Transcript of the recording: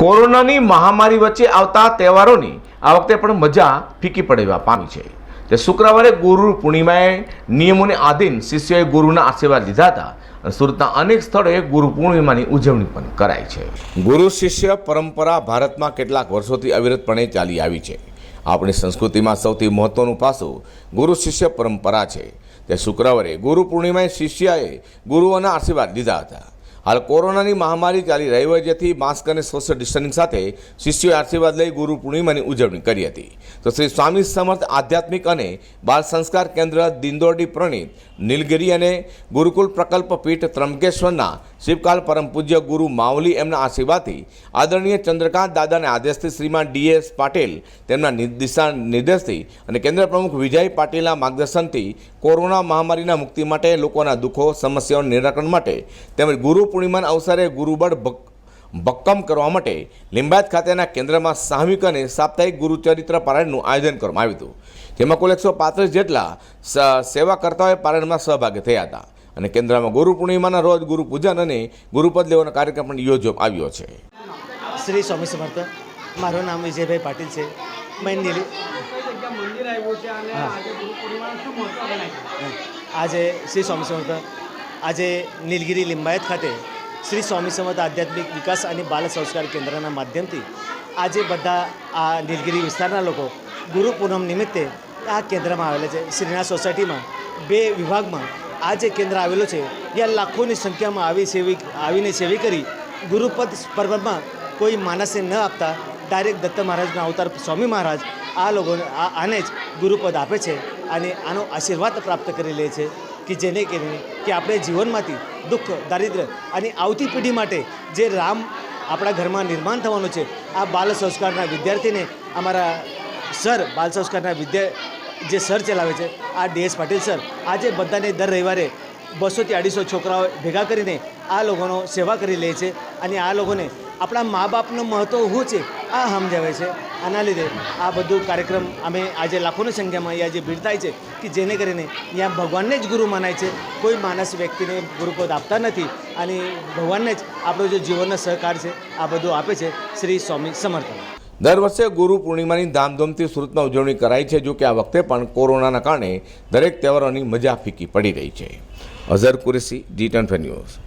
કોરોનાની મહામારી વચ્ચે આવતા તહેવારોની આ વખતે પણ મજા ફીકી પડવા પામી છે. તે શુક્રવારે ગુરુ પૂર્ણિમાએ નિયમોને આધીન શિષ્યોએ ગુરુના આશીર્વાદ લીધા હતા સુરતના અનેક સ્થળોએ ગુરુ પૂર્ણિમાની ઉજવણી પણ કરાઈ છે. ગુરુ શિષ્ય પરંપરા ભારતમાં કેટલાક વર્ષોથી અવિરતપણે ચાલી આવી છે. આપણી સંસ્કૃતિમાં સૌથી મહત્વનું પાસું ગુરુ શિષ્ય પરંપરા છે. તે શુક્રવારે ગુરુ પૂર્ણિમાએ શિષ્યએ ગુરુઓના આશીર્વાદ લીધા હતા. હાલ કોરોનાની મહામારી ચાલી રહી હોય જેથી માસ્ક અને સોશિયલ ડિસ્ટન્સિંગ સાથે શિષ્યોએ આશીર્વાદ લઈ ગુરુ પૂર્ણિમાની ઉજવણી કરી હતી. તો શ્રી સ્વામી સમર્થ આધ્યાત્મિક અને બાળ સંસ્કાર કેન્દ્ર દિંદોરડી પ્રણીત, નીલગિરી અને ગુરુકુલ પ્રકલ્પ પીઠ ત્રંબકેશ્વરના શિવકાલ પરમ પૂજ્ય ગુરુ માવલી એમના આશીર્વાદથી આદરણીય ચંદ્રકાંત દાદાના આદેશથી શ્રીમાન ડીએસ પાટીલ તેમના દિશા નિર્દેશથી અને કેન્દ્ર પ્રમુખ વિજય પાટીલના માર્ગદર્શનથી કોરોના મહામારીના મુક્તિ માટે લોકોના દુઃખો સમસ્યાઓના નિરાકરણ માટે તેમજ ગુરુ પૂર્ણિમાના અવસરે ગુરુબળ ભક, ભક્કમ કરવા માટે લિંબાયત ખાતેના કેન્દ્રમાં સામૂહિક અને સાપ્તાહિક ગુરુચરિત્ર પારાયણનું આયોજન કરવામાં આવ્યું હતું. જેમાં કુલ એકસો પાંત્રીસ જેટલા સેવાકર્તાઓએ પારાયણમાં સહભાગી થયા હતા. અને કેન્દ્રમાં ગુરુ પૂર્ણિમાના રોજ ગુરુ પૂજન અને ગુરુપદ લેવાનો કાર્યક્રમ પણ યોજવામાં આવ્યો છે. શ્રી સ્વામી સમર્થ. મારું નામ વિજયભાઈ પાટીલ છે. મેં નીલી આજે શ્રી સ્વામી સમર્થ. આજે નીલગીરી લિંબાયત ખાતે શ્રી સ્વામી સમર્થ આધ્યાત્મિક વિકાસ અને બાલ સંસ્કાર કેન્દ્રના માધ્યમથી આજે બધા આ નીલગીરી વિસ્તારના લોકો ગુરુ પૂનમ નિમિત્તે આ કેન્દ્રમાં આવેલા છે. શ્રીના સોસાયટીમાં બે વિભાગમાં આ જે કેન્દ્ર આવેલું છે, ત્યાં લાખોની સંખ્યામાં આવી સેવી આવીને સેવી કરી ગુરુપદ પર્વતમાં કોઈ માણસને ન આપતા ડાયરેક્ટ દત્ત મહારાજના અવતાર સ્વામી મહારાજ આ લોકોને આને જ ગુરુપદ આપે છે અને આનો આશીર્વાદ પ્રાપ્ત કરી લે છે કે જેને કરીને કે આપણે જીવનમાંથી દુઃખ દારિદ્ર્ય અને આવતી પેઢી માટે જે રામ આપણા ઘરમાં નિર્માણ થવાનું છે, આ બાલ સંસ્કારના વિદ્યાર્થીને અમારા સર બાલ સંસ્કારના વિદ્યા જે સર ચલાવે છે, આ ડીએસ પાટીલ સર, આજે બધાને દર રવિવારે બસોથી અઢીસો છોકરાઓ ભેગા કરીને આ લોકોનો સેવા કરી લે છે અને આ લોકોને આપણા મા બાપનું મહત્ત્વ શું છે, આ સમજાવે છે. આના લીધે આ બધું કાર્યક્રમ અમે આજે લાખોની સંખ્યામાં અહીંયા જે ભીડ થાય છે કે જેને કરીને અહીંયા ભગવાનને જ ગુરુ મનાય છે. કોઈ માણસ વ્યક્તિને ગુરુપદ આપતા નથી અને ભગવાનને જ આપણો જે જીવનનો સહકાર છે, આ બધું આપે છે શ્રી સ્વામી સમર્થન. દર વર્ષે ગુરુ પૂર્ણિમાની ધામધૂમથી સુરતમાં ઉજવણી કરાઈ છે, જો કે આ વખતે પણ કોરોનાના કારણે દરેક તહેવારોની મજા ફીકી પડી રહી છે. Azhar Qureshi, G ten news.